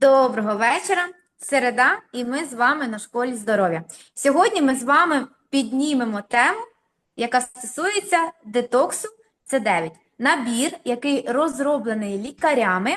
Доброго вечора, середа, і ми з вами на школі здоров'я. Сьогодні ми з вами піднімемо тему, яка стосується детоксу С9. Набір, який розроблений лікарями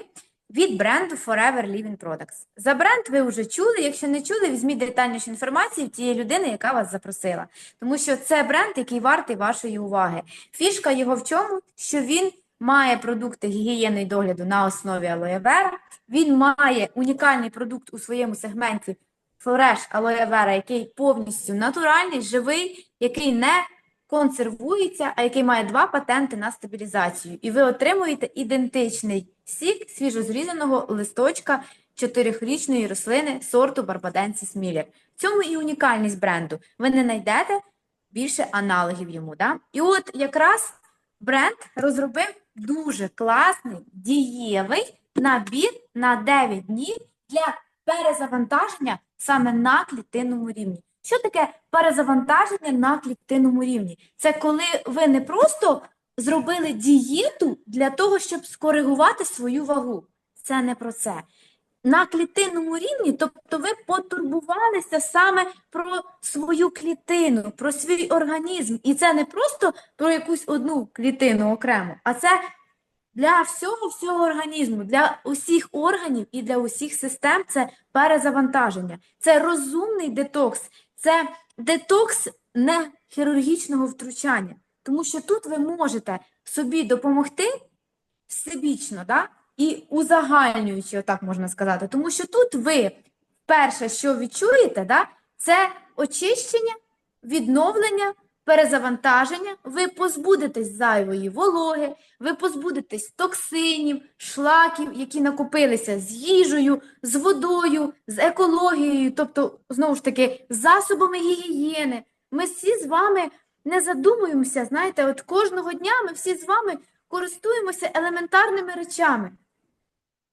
від бренду Forever Living Products. За бренд ви вже чули. Якщо не чули, візьміть детальнішу інформацію в тієї людини, яка вас запросила. Тому що це бренд, який вартий вашої уваги. Фішка його в чому? Що він має продукти гігієни і догляду на основі алоє вера. Він має унікальний продукт у своєму сегменті Флореш алоє вера, який повністю натуральний, живий, який не консервується, а який має два патенти на стабілізацію. І ви отримуєте ідентичний сік свіжозрізаного листочка чотирихрічної рослини сорту Барбаденсіс Міллер. В цьому і унікальність бренду. Ви не знайдете більше аналогів йому. Да? І от якраз бренд розробив дуже класний, дієвий набір на 9 днів для перезавантаження саме на клітинному рівні. Що таке перезавантаження на клітинному рівні? Це коли ви не просто зробили дієту для того, щоб скоригувати свою вагу. Це не про це. На клітинному рівні, тобто ви потурбувалися саме про свою клітину, про свій організм. І це не просто про якусь одну клітину окремо, а це для всього всього організму, для усіх органів і для усіх систем це перезавантаження. Це розумний детокс, це детокс не хірургічного втручання. Тому що тут ви можете собі допомогти всебічно, да? І узагальнюючи, отак можна сказати. Тому що тут ви перше, що відчуєте, да? це очищення, відновлення, перезавантаження, ви позбудетесь зайвої вологи, ви позбудетесь токсинів, шлаків, які накопилися з їжею, з водою, з екологією, тобто, знову ж таки, засобами гігієни. Ми всі з вами не задумуємося, знаєте, от кожного дня ми всі з вами користуємося елементарними речами.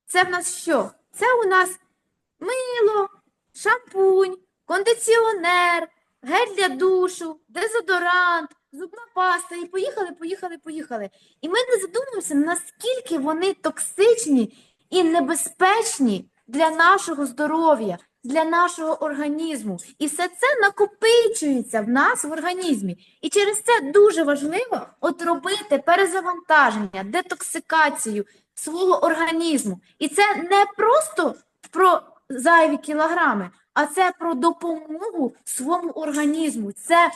Це в нас що? Це у нас мило, шампунь, кондиціонер, гель для душу, дезодорант, зубна паста. І поїхали, поїхали, поїхали. І ми не задумуємося, наскільки вони токсичні і небезпечні для нашого здоров'я, для нашого організму. І все це накопичується в нас в організмі. І через це дуже важливо от перезавантаження, детоксикацію свого організму. І це не просто про зайві кілограми, а це про допомогу своєму організму. Це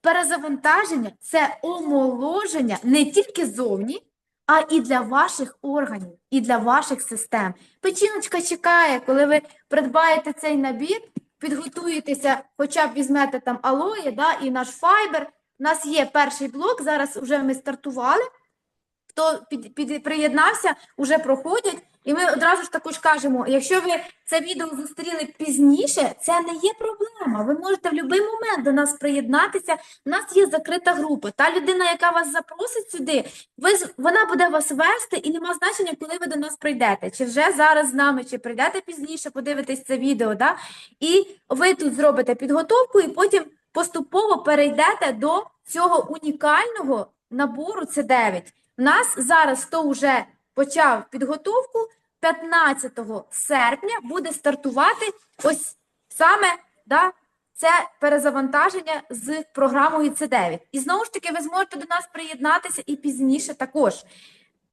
перезавантаження, це омоложення не тільки зовні, а і для ваших органів, і для ваших систем. Печіночка чекає, коли ви придбаєте цей набір, підготуєтеся, хоча б візьмете там алоє, да, і наш файбер. У нас є перший блок, зараз вже ми стартували. Хто під, під, приєднався, вже проходять. І ми одразу ж також кажемо, якщо ви це відео зустріли пізніше, це не є проблема. Ви можете в будь-який момент до нас приєднатися. У нас є закрита група. Та людина, яка вас запросить сюди, ви, вона буде вас вести, і нема значення, коли ви до нас прийдете. Чи вже зараз з нами, чи прийдете пізніше, подивитесь це відео. Да? І ви тут зробите підготовку, і потім поступово перейдете до цього унікального набору С9. У нас зараз хто вже почав підготовку, 15 серпня буде стартувати ось саме да, це перезавантаження з програмою С9. І знову ж таки, ви зможете до нас приєднатися і пізніше також.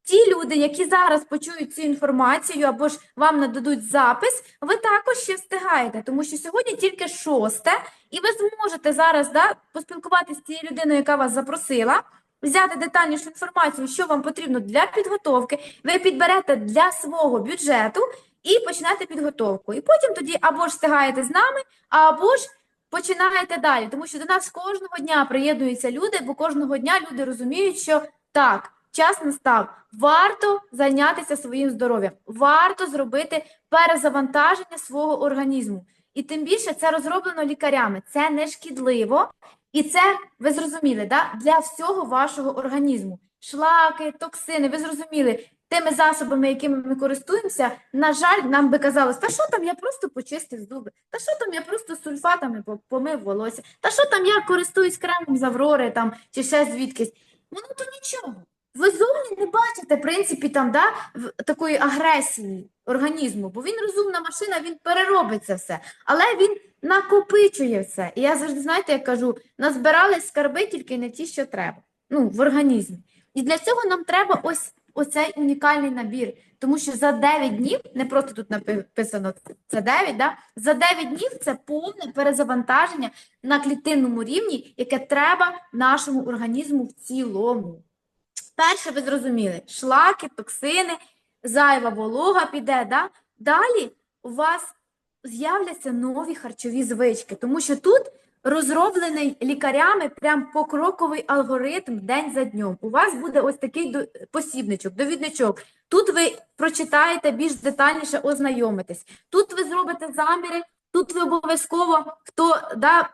Ті люди, які зараз почують цю інформацію або ж вам нададуть запис, ви також ще встигаєте, тому що сьогодні тільки шосте, і ви зможете зараз да, поспілкуватися з тією людиною, яка вас запросила, взяти детальнішу інформацію, що вам потрібно для підготовки, ви підберете для свого бюджету і почнете підготовку. І потім тоді або ж встигаєте з нами, або ж починаєте далі. Тому що до нас кожного дня приєднуються люди, бо кожного дня люди розуміють, що так, час настав, варто зайнятися своїм здоров'ям, варто зробити перезавантаження свого організму. І тим більше це розроблено лікарями. Це не шкідливо. І це, ви зрозуміли, да? для всього вашого організму. Шлаки, токсини, ви зрозуміли, тими засобами, якими ми користуємося, на жаль, нам би казалось, та що там, я просто почистив зуби, та що там, я просто сульфатами помив волосся, та що там, я користуюсь кремом з Аврори там, чи ще звідкись. Воно то нічого. ви зовні не бачите, в принципі, там, да, такої агресії організму, бо він розумна машина, він переробить це все, але він накопичує все. І я завжди, знаєте, як кажу, назбирали скарби тільки не ті, що треба, ну, в організмі. І для цього нам треба ось оцей унікальний набір, тому що за 9 днів, не просто тут написано це 9, да? за 9 днів це повне перезавантаження на клітинному рівні, яке треба нашому організму в цілому. Перше, ви зрозуміли, шлаки, токсини, зайва волога піде, да? Далі у вас з'являться нові харчові звички, тому що тут розроблений лікарями прям покроковий алгоритм день за днем. У вас буде ось такий посібничок, довідничок. Тут ви прочитаєте більш детальніше, ознайомитесь. Тут ви зробите заміри, тут ви обов'язково, хто да,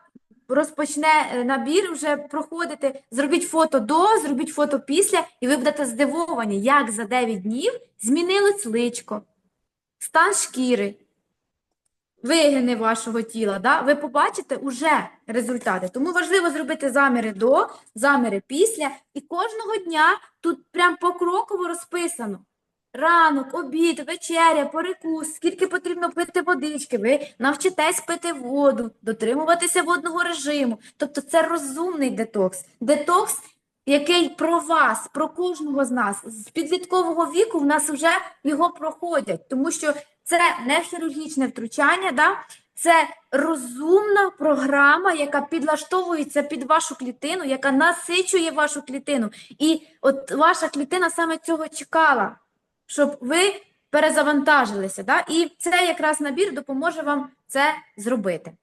розпочне е, набір вже проходити, зробіть фото до, зробіть фото після, і ви будете здивовані, як за 9 днів змінилось личко, стан шкіри, вигини вашого тіла. Да? Ви побачите уже результати. Тому важливо зробити заміри до, заміри після, і кожного дня тут прям покроково розписано. Ранок, обід, вечеря, перекус, скільки потрібно пити водички, ви навчитесь пити воду, дотримуватися водного режиму. Тобто це розумний детокс. Детокс, який про вас, про кожного з нас. З підліткового віку в нас вже його проходять, тому що це не хірургічне втручання, да? це розумна програма, яка підлаштовується під вашу клітину, яка насичує вашу клітину. І от ваша клітина саме цього чекала щоб ви перезавантажилися. Да? І це якраз набір допоможе вам це зробити.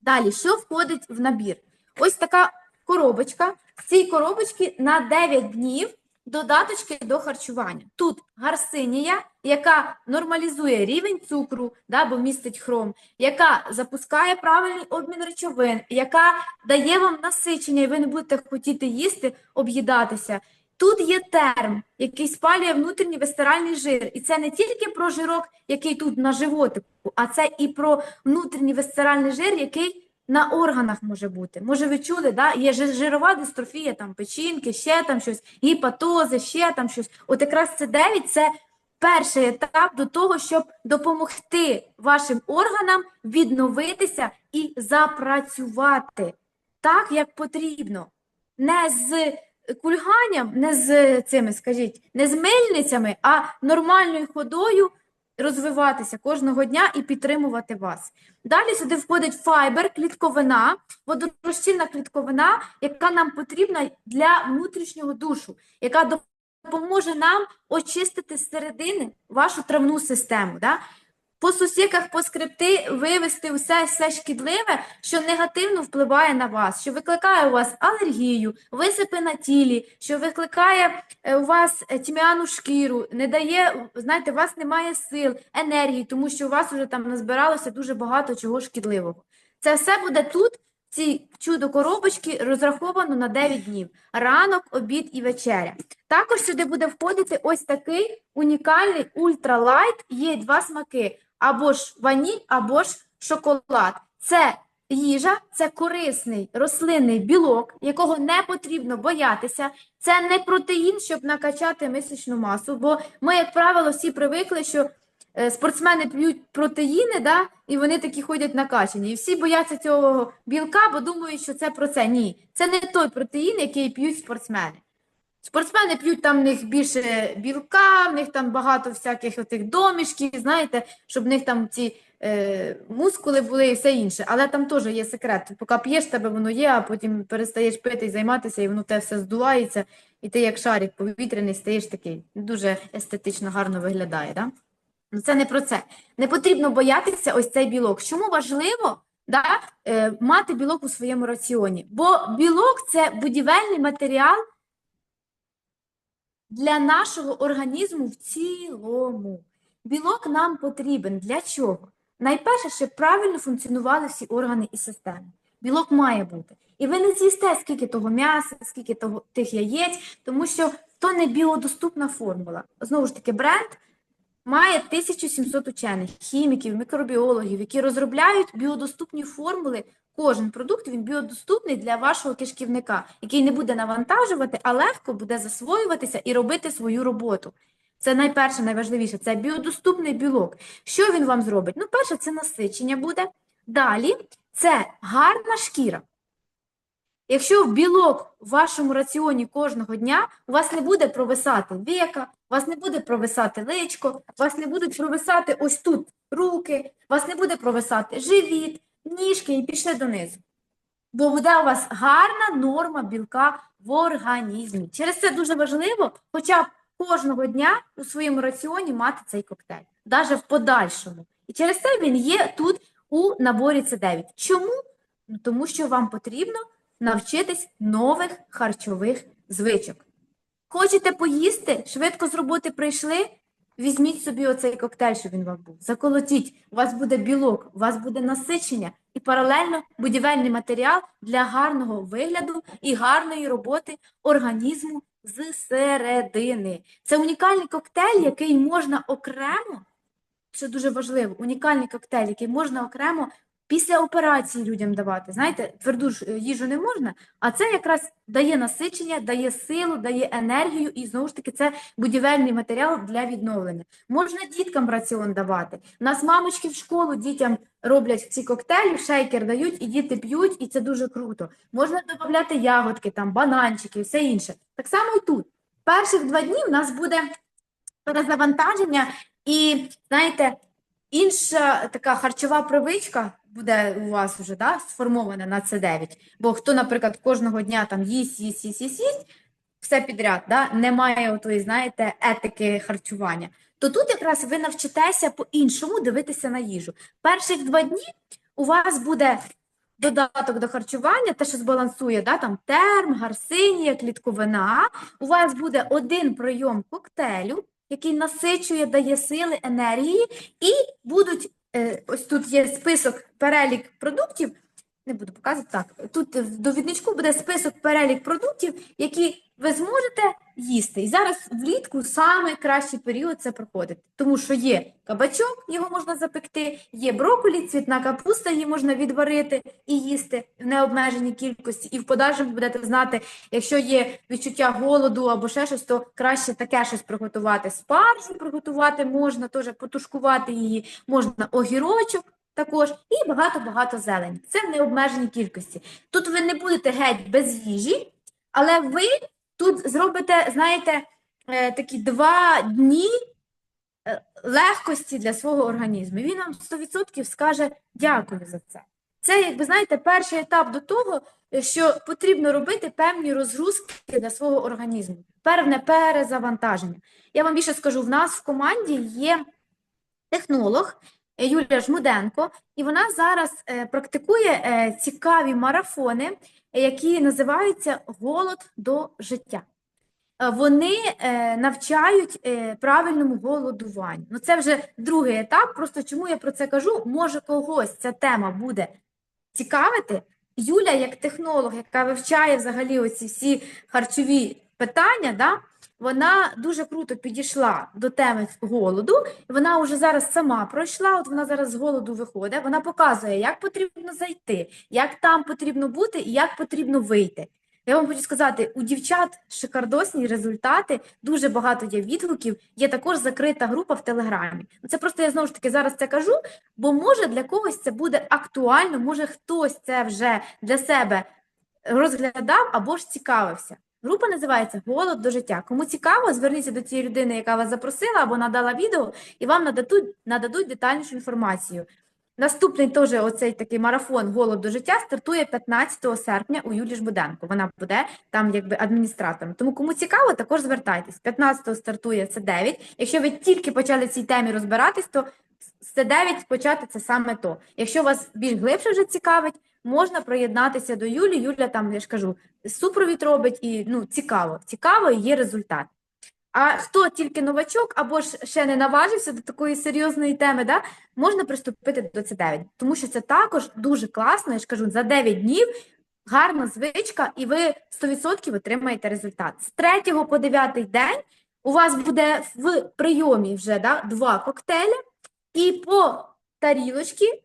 Далі, що входить в набір? Ось така коробочка. В цій коробочці на 9 днів додаточки до харчування. Тут гарсинія, яка нормалізує рівень цукру, да, бо містить хром, яка запускає правильний обмін речовин, яка дає вам насичення, і ви не будете хотіти їсти, об'їдатися. Тут є терм, який спалює внутрішній вистеральний жир. І це не тільки про жирок, який тут на животику, а це і про внутрішній вистеральний жир, який на органах може бути. Може, ви чули, да? є жирова дистрофія, там печінки, ще там щось, гіпатози, ще там щось. От якраз це 9 це перший етап до того, щоб допомогти вашим органам відновитися і запрацювати так, як потрібно. Не з кульганням, не з цими, скажіть, не з мильницями, а нормальною ходою розвиватися кожного дня і підтримувати вас. Далі сюди входить файбер, клітковина, водорозчинна клітковина, яка нам потрібна для внутрішнього душу, яка допоможе нам очистити з середини вашу травну систему. Да? По сусіках, по скрипти вивести все, все шкідливе, що негативно впливає на вас, що викликає у вас алергію, висипи на тілі, що викликає е, у вас е, тьмяну шкіру, не дає, знаєте, у вас немає сил, енергії, тому що у вас вже там назбиралося дуже багато чого шкідливого. Це все буде тут, в цій чудо-коробочці, розраховано на 9 днів. Ранок, обід і вечеря. Також сюди буде входити ось такий унікальний ультралайт. Є два смаки: або ж ваніль, або ж шоколад. Це їжа, це корисний рослинний білок, якого не потрібно боятися. Це не протеїн, щоб накачати мисячну масу. Бо ми, як правило, всі привикли, що спортсмени п'ють протеїни, да, і вони такі ходять накачані. І всі бояться цього білка, бо думають, що це про це. Ні, це не той протеїн, який п'ють спортсмени. Спортсмени п'ють там в них більше білка, в них там багато всяких отих домішків, знаєте, щоб в них там ці е, мускули були і все інше. Але там теж є секрет. Поки п'єш, тебе воно є, а потім перестаєш пити і займатися, і воно тебе все здувається, і ти як шарик повітряний стаєш такий. Дуже естетично гарно виглядає. Да? Ну, це не про це. Не потрібно боятися ось цей білок. Чому важливо да, е, мати білок у своєму раціоні? Бо білок це будівельний матеріал для нашого організму в цілому. Білок нам потрібен для чого? Найперше, щоб правильно функціонували всі органи і системи. Білок має бути. І ви не з'їсте скільки того м'яса, скільки того, тих яєць, тому що то не біодоступна формула. Знову ж таки, бренд має 1700 учених, хіміків, мікробіологів, які розробляють біодоступні формули кожен продукт він біодоступний для вашого кишківника, який не буде навантажувати, а легко буде засвоюватися і робити свою роботу. Це найперше, найважливіше, це біодоступний білок. Що він вам зробить? Ну, перше, це насичення буде. Далі це гарна шкіра. Якщо білок в вашому раціоні кожного дня, у вас не буде провисати века, вас не буде провисати личко, вас не будуть провисати ось тут руки, вас не буде провисати живіт, ніжки і пішли донизу. Бо буде у вас гарна норма білка в організмі. Через це дуже важливо хоча б кожного дня у своєму раціоні мати цей коктейль, навіть в подальшому. І через це він є тут у наборі С9. Чому? Ну, тому що вам потрібно навчитись нових харчових звичок. Хочете поїсти? Швидко з роботи прийшли? Візьміть собі оцей коктейль, щоб він вам був. Заколотіть, у вас буде білок, у вас буде насичення і паралельно будівельний матеріал для гарного вигляду і гарної роботи організму з середини. Це унікальний коктейль, який можна окремо, це дуже важливо, унікальний коктейль, який можна окремо після операції людям давати. Знаєте, тверду ж е, їжу не можна, а це якраз дає насичення, дає силу, дає енергію, і знову ж таки це будівельний матеріал для відновлення. Можна діткам раціон давати. У нас мамочки в школу дітям роблять ці коктейлі, шейкер дають, і діти п'ють, і це дуже круто. Можна додати ягодки, там, бананчики, все інше. Так само і тут. Перших два дні в нас буде перезавантаження, і знаєте, інша така харчова привичка буде у вас вже да, сформована на С9. Бо хто, наприклад, кожного дня там їсть, їсть, їсть, їсть, їсть, все підряд, да, немає отої, знаєте, етики харчування, то тут якраз ви навчитеся по-іншому дивитися на їжу. Перших два дні у вас буде додаток до харчування, те, що збалансує, да, там терм, гарсинія, клітковина. У вас буде один прийом коктейлю, який насичує, дає сили, енергії, і будуть е, ось тут є список, перелік продуктів. Не буду показувати так. Тут в довідничку буде список перелік продуктів, які ви зможете їсти. І зараз влітку саме кращий період це проходити, тому що є кабачок, його можна запекти, є брокколі, цвітна капуста, її можна відварити і їсти в необмеженій кількості. І в подальшому будете знати, якщо є відчуття голоду або ще щось, то краще таке щось приготувати. Спаржу приготувати можна, теж потушкувати її, можна огірочок. Також і багато-багато зелені. Це в необмеженій кількості. Тут ви не будете геть без їжі, але ви тут зробите, знаєте, е, такі два дні е, легкості для свого організму. Він вам 100% скаже дякую за це. Це, якби знаєте, перший етап до того, що потрібно робити певні розгрузки для свого організму, певне перезавантаження. Я вам більше скажу, в нас в команді є технолог. Юлія Жмуденко, і вона зараз е, практикує цікаві марафони, які називаються Голод до життя. Е, Вони е, навчають е, правильному голодуванню. Ну, це вже другий етап. Просто чому я про це кажу? Може, когось ця тема буде цікавити. Юля, як технолог, яка вивчає взагалі оці всі харчові питання, да, вона дуже круто підійшла до теми голоду. Вона вже зараз сама пройшла. От вона зараз з голоду виходить. Вона показує, як потрібно зайти, як там потрібно бути і як потрібно вийти. Я вам хочу сказати, у дівчат шикардосні результати, дуже багато є відгуків. Є також закрита група в Телеграмі. Ну, Це просто я знову ж таки зараз це кажу, бо може для когось це буде актуально, може хтось це вже для себе розглядав або ж цікавився. Група називається Голод до життя. Кому цікаво, зверніться до цієї людини, яка вас запросила або надала відео, і вам нададуть, нададуть детальнішу інформацію. Наступний теж оцей такий марафон Голод до життя стартує 15 серпня у Юлії Жбуденко. Вона буде там якби адміністратором. Тому кому цікаво, також звертайтесь. 15 стартує це 9. Якщо ви тільки почали цій темі розбиратись, то з 9 почати це саме то. Якщо вас більш глибше вже цікавить, можна приєднатися до Юлі. Юля там, я ж кажу, супровід робить і ну, цікаво. Цікаво і є результат. А хто тільки новачок або ж ще не наважився до такої серйозної теми, да, можна приступити до С9, тому що це також дуже класно, я ж кажу, за 9 днів гарна звичка, і ви 100% отримаєте результат. З 3 по 9 день у вас буде в прийомі вже да, два коктейлі, і по тарілочці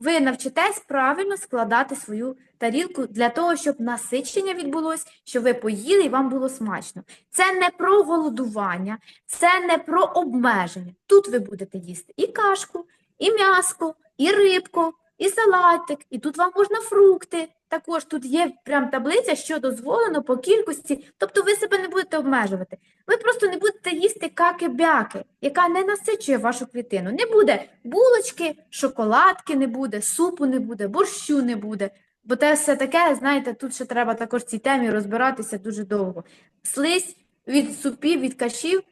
ви навчитесь правильно складати свою тарілку для того, щоб насичення відбулось, щоб ви поїли і вам було смачно. Це не про голодування, це не про обмеження. Тут ви будете їсти і кашку, і м'яско, і рибку, і салатик, і тут вам можна фрукти. Також тут є прям таблиця, що дозволено по кількості, тобто ви себе не будете обмежувати. Ви просто не будете їсти каки-бяки, яка не насичує вашу клітину. Не буде булочки, шоколадки не буде, супу не буде, борщу не буде. Бо те все таке, знаєте, тут ще треба також в цій темі розбиратися дуже довго. Слизь від супів, від кашів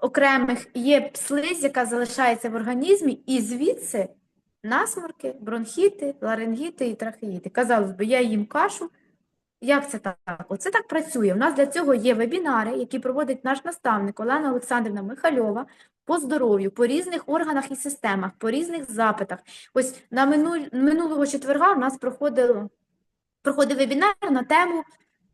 окремих є слизь, яка залишається в організмі, і звідси насморки, бронхіти, ларингіти і трахеїти. Казалось би, я їм кашу. Як це так? Оце так працює. У нас для цього є вебінари, які проводить наш наставник Олена Олександрівна Михальова по здоров'ю, по різних органах і системах, по різних запитах. Ось на минулого четверга у нас проходило, проходив вебінар на тему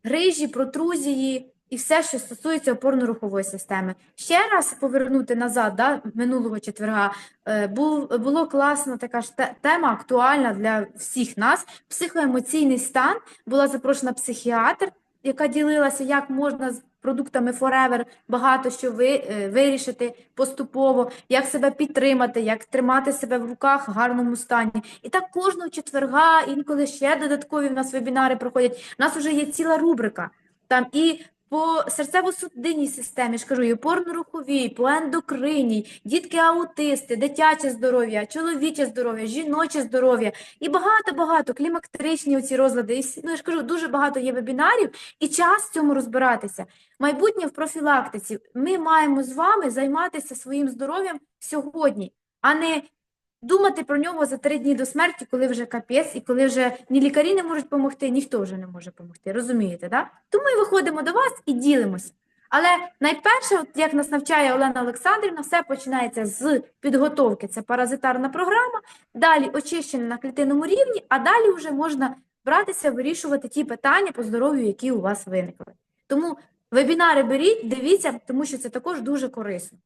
грижі, протрузії і все, що стосується опорно-рухової системи. Ще раз повернути назад, да, минулого четверга, е, був, було класно така ж тема, актуальна для всіх нас, психоемоційний стан. Була запрошена психіатр, яка ділилася, як можна з продуктами Forever багато що ви, е, вирішити поступово, як себе підтримати, як тримати себе в руках в гарному стані. І так кожного четверга, інколи ще додаткові в нас вебінари проходять. У нас вже є ціла рубрика. Там і по серцево-судинній системі, ж кажу, і опорно-руховій, по ендокринній, дітки-аутисти, дитяче здоров'я, чоловіче здоров'я, жіноче здоров'я і багато-багато клімактеричні оці розлади. І, ну, я ж кажу, дуже багато є вебінарів і час в цьому розбиратися. Майбутнє в профілактиці. Ми маємо з вами займатися своїм здоров'ям сьогодні, а не думати про нього за три дні до смерті, коли вже капець, і коли вже ні лікарі не можуть допомогти, ніхто вже не може допомогти. Розумієте, да? Тому ми виходимо до вас і ділимось. Але найперше, от як нас навчає Олена Олександрівна, все починається з підготовки. Це паразитарна програма, далі очищення на клітинному рівні, а далі вже можна братися, вирішувати ті питання по здоров'ю, які у вас виникли. Тому вебінари беріть, дивіться, тому що це також дуже корисно.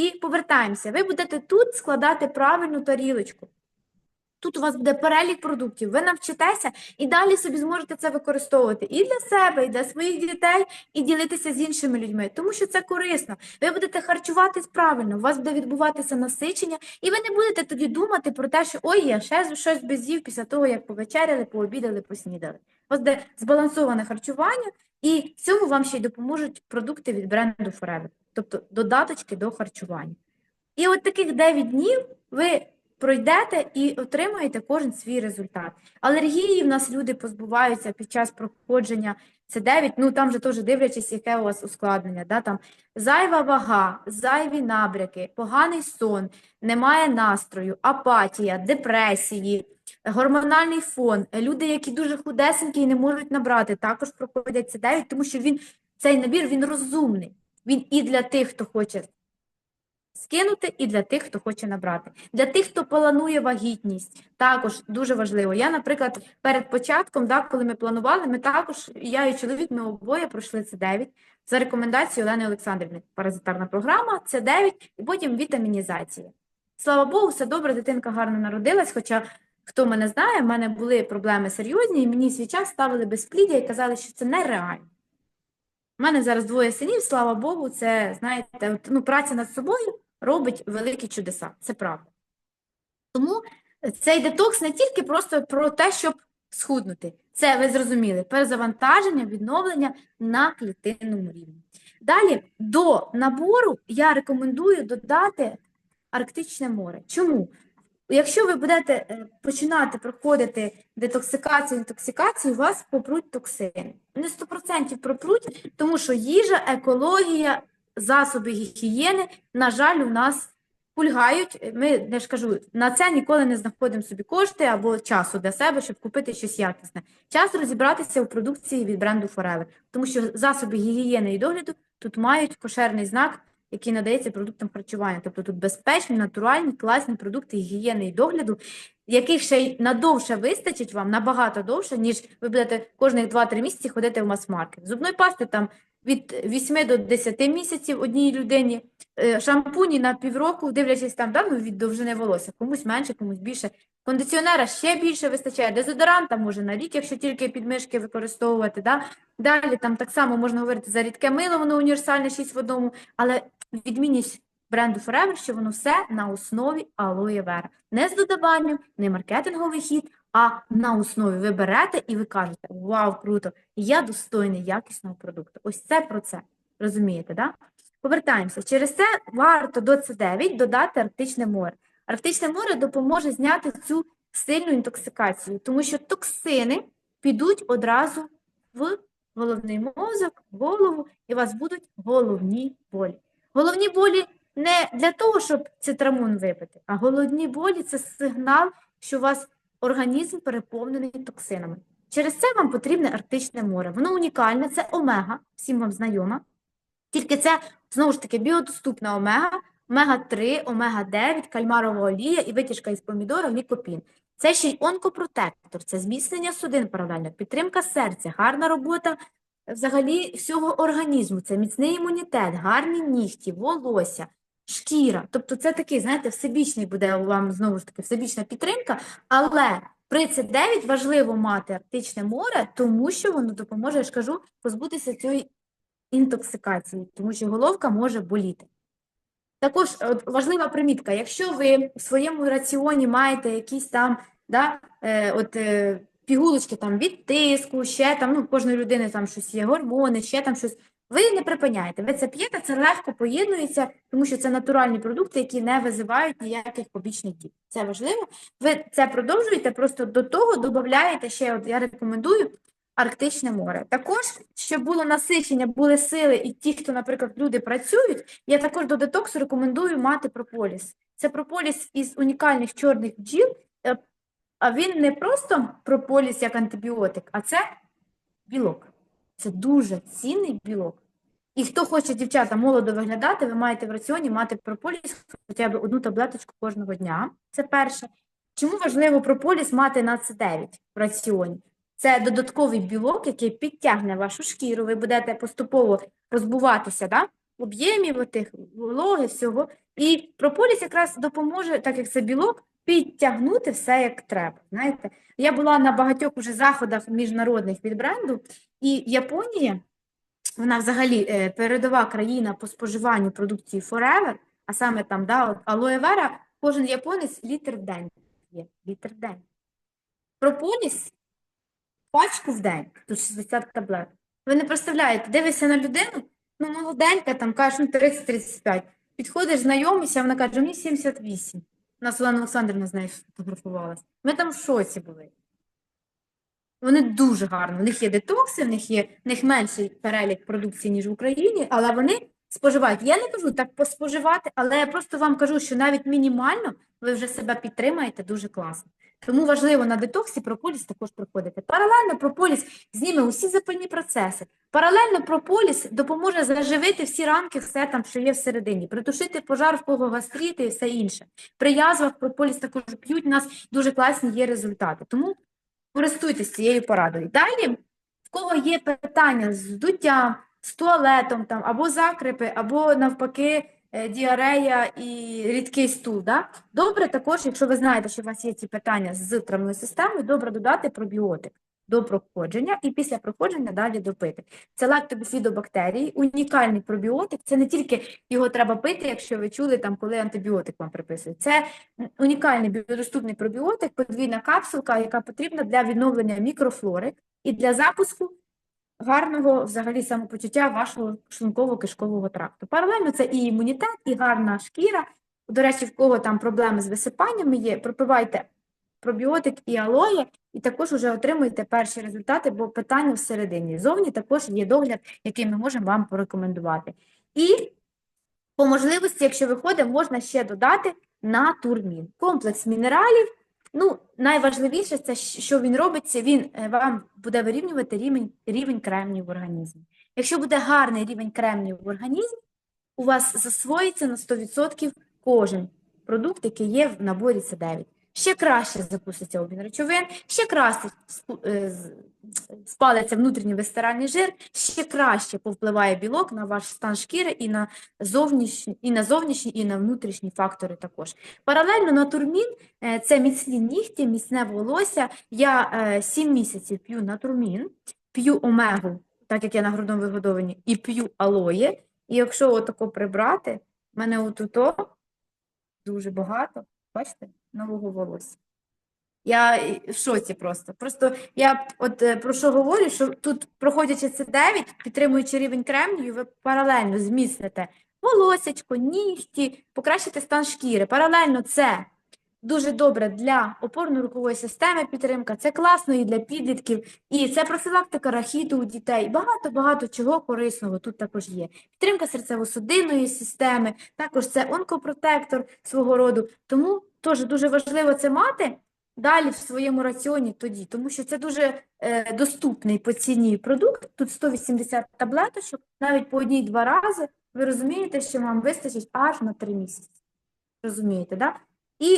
І повертаємося. Ви будете тут складати правильну тарілочку. Тут у вас буде перелік продуктів, ви навчитеся і далі собі зможете це використовувати і для себе, і для своїх дітей, і ділитися з іншими людьми, тому що це корисно. Ви будете харчуватись правильно, у вас буде відбуватися насичення, і ви не будете тоді думати про те, що ой, я ще щось би з'їв після того, як повечеряли, пообідали, поснідали. У вас буде збалансоване харчування, і в цьому вам ще й допоможуть продукти від бренду Forever, тобто додаточки до харчування. І от таких 9 днів ви пройдете і отримаєте кожен свій результат. Алергії в нас люди позбуваються під час проходження С9, ну там же теж дивлячись, яке у вас ускладнення. Да? Там зайва вага, зайві набряки, поганий сон, немає настрою, апатія, депресії, гормональний фон. Люди, які дуже худесенькі і не можуть набрати, також проходять С9, тому що він, цей набір він розумний. Він і для тих, хто хоче скинути, і для тих, хто хоче набрати. Для тих, хто планує вагітність, також дуже важливо. Я, наприклад, перед початком, да, коли ми планували, ми також, я і чоловік, ми обоє пройшли це 9 за рекомендацією Олени Олександрівни. Паразитарна програма, це 9 і потім вітамінізація. Слава Богу, все добре, дитинка гарно народилась, хоча хто мене знає, в мене були проблеми серйозні, і мені свій час ставили безпліддя і казали, що це нереально. У мене зараз двоє синів, слава Богу, це, знаєте, ну, праця над собою робить великі чудеса. Це правда. Тому цей детокс не тільки просто про те, щоб схуднути. Це ви зрозуміли, перезавантаження, відновлення на клітинному рівні. Далі до набору я рекомендую додати Арктичне море. Чому? Якщо ви будете е, починати проходити детоксикацію, інтоксикацію, у вас попруть токсини. Вони 100% пропруть, тому що їжа, екологія, засоби гігієни, на жаль, у нас пульгають. Ми, я ж кажу, на це ніколи не знаходимо собі кошти або часу для себе, щоб купити щось якісне. Час розібратися у продукції від бренду Forever, тому що засоби гігієни і догляду тут мають кошерний знак, який надається продуктам харчування. Тобто тут безпечні, натуральні, класні продукти гігієни і догляду, яких ще й надовше вистачить вам, набагато довше, ніж ви будете кожних 2-3 місяці ходити в мас-маркет. Зубної пасти там від 8 до 10 місяців одній людині. Е, Шампуні на півроку, дивлячись там, да, ну, від довжини волосся, комусь менше, комусь більше. Кондиціонера ще більше вистачає, дезодоранта може на рік, якщо тільки підмишки використовувати. Да? Далі там так само можна говорити за рідке мило, воно універсальне 6 в одному, але відмінність бренду Forever, що воно все на основі алоє вера. Не з додаванням, не маркетинговий хід, а на основі ви берете і ви кажете: Вау, круто! Я достойний якісного продукту. Ось це про це. Розумієте, да? Повертаємося. Через це варто до С9 додати Арктичне море. Арктичне море допоможе зняти цю сильну інтоксикацію, тому що токсини підуть одразу в головний мозок, в голову, і у вас будуть головні болі. Головні болі не для того, щоб цитрамон випити, а головні болі це сигнал, що у вас організм переповнений токсинами. Через це вам потрібне Арктичне море. Воно унікальне, це омега, всім вам знайома. Тільки це, знову ж таки, біодоступна омега, омега-3, омега-9, кальмарова олія і витяжка із помідора, лікопін. Це ще й онкопротектор, це зміцнення судин паралельно, підтримка серця, гарна робота взагалі всього організму, це міцний імунітет, гарні нігті, волосся, шкіра. Тобто це такий, знаєте, всебічний буде вам знову ж таки всебічна підтримка, але при С9 важливо мати Арктичне море, тому що воно допоможе, я ж кажу, позбутися цієї інтоксикації, тому що головка може боліти. Також важлива примітка, якщо ви в своєму раціоні маєте якісь там да, е, от, е, пігулочки там від тиску, ще там, ну, кожної людини там щось є, гормони, ще там щось, ви не припиняєте. Ви це п'єте, це легко поєднується, тому що це натуральні продукти, які не визивають ніяких побічних дій. Це важливо. Ви це продовжуєте, просто до того додаєте ще, от я рекомендую, Арктичне море. Також, щоб було насичення, були сили, і ті, хто, наприклад, люди працюють, я також до детоксу рекомендую мати прополіс. Це прополіс із унікальних чорних бджіл, е, а він не просто прополіс як антибіотик, а це білок. Це дуже цінний білок. І хто хоче, дівчата, молодо виглядати, ви маєте в раціоні мати прополіс хоча б одну таблеточку кожного дня. Це перше. Чому важливо прополіс мати на С9 в раціоні? Це додатковий білок, який підтягне вашу шкіру. Ви будете поступово розбуватися да? в об'ємі отих вологи, всього. І прополіс якраз допоможе, так як це білок, підтягнути все як треба. Знаєте, я була на багатьох уже заходах міжнародних від бренду, і Японія, вона взагалі е, передова країна по споживанню продукції Forever, а саме там да, от алоє вера, кожен японець літр в день є. Літр в день. Прополіс пачку в день, тут 60 таблет. Ви не представляєте, дивишся на людину, ну молоденька, там кажеш, ну 30-35. Підходиш, знайомишся, вона каже, мені 78. У нас Олена Олександрівна з нею фотографувалась. Ми там в шоці були. Вони дуже гарно. У них є детокси, в них є в них менший перелік продукції, ніж в Україні, але вони споживають. Я не кажу так поспоживати, але я просто вам кажу, що навіть мінімально ви вже себе підтримаєте дуже класно. Тому важливо на детоксі прополіс також проходити. Паралельно прополіс зніме усі запальні процеси. Паралельно прополіс допоможе заживити всі ранки, все там, що є всередині, притушити пожар, в кого гастрити і все інше. При язвах прополіс також п'ють, у нас дуже класні є результати. Тому користуйтесь цією порадою. Далі, в кого є питання з вдуттям, з туалетом, там, або закрипи, або навпаки е, діарея і рідкий стул. Да? Добре також, якщо ви знаєте, що у вас є ці питання з травною системою, добре додати пробіотик до проходження і після проходження далі допити. Це лактобіфідобактерії, унікальний пробіотик. Це не тільки його треба пити, якщо ви чули, там, коли антибіотик вам приписують. Це унікальний біодоступний пробіотик, подвійна капсулка, яка потрібна для відновлення мікрофлори і для запуску гарного взагалі самопочуття вашого шлунково-кишкового тракту. Паралельно це і імунітет, і гарна шкіра. До речі, в кого там проблеми з висипаннями є, пропивайте пробіотик і алоє, і також вже отримуєте перші результати, бо питання всередині. Зовні також є догляд, який ми можемо вам порекомендувати. І по можливості, якщо виходить, можна ще додати натурмін. Комплекс мінералів. Ну, найважливіше, це що він робить, це він е, вам буде вирівнювати рівень, рівень кремнію в організмі. Якщо буде гарний рівень кремнію в організмі, у вас засвоїться на 100% кожен продукт, який є в наборі С9. Ще краще запуститься обмін речовин, ще краще е, спалиться внутрішній вистиральний жир, ще краще повпливає білок на ваш стан шкіри і на зовнішні, і на зовнішні, і на внутрішні фактори також. Паралельно натурмін е, – це міцні нігті, міцне волосся. Я е, 7 місяців п'ю натурмін, п'ю омегу, так як я на грудному вигодованні, і п'ю алоє. І якщо отако прибрати, мене отуто дуже багато, бачите, нового волосся. Я в шоці просто. Просто я от е, про що говорю, що тут, проходячи це 9, підтримуючи рівень кремнію, ви паралельно зміцните волосечко, нігті, покращите стан шкіри. Паралельно це дуже добре для опорно-рухової системи підтримка, це класно і для підлітків, і це профілактика рахіту у дітей. Багато-багато чого корисного тут також є. Підтримка серцево-судинної системи, також це онкопротектор свого роду. Тому теж дуже важливо це мати далі в своєму раціоні тоді, тому що це дуже е, доступний по ціні продукт. Тут 180 таблеточок, навіть по одній-два рази. Ви розумієте, що вам вистачить аж на три місяці. Розумієте, да? І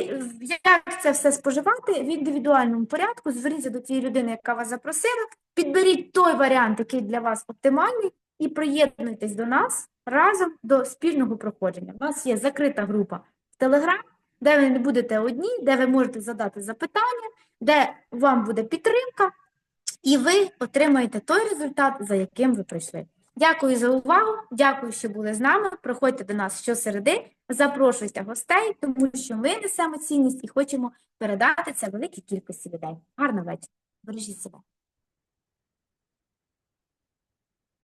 як це все споживати в індивідуальному порядку, зверніться до тієї людини, яка вас запросила, підберіть той варіант, який для вас оптимальний, і приєднуйтесь до нас разом до спільного проходження. У нас є закрита група в Telegram, де ви не будете одні, де ви можете задати запитання, де вам буде підтримка, і ви отримаєте той результат, за яким ви прийшли. Дякую за увагу, дякую, що були з нами. Приходьте до нас щосереди, запрошуйте гостей, тому що ми несемо цінність і хочемо передати це великій кількості людей. Гарного вечора. Бережіть себе.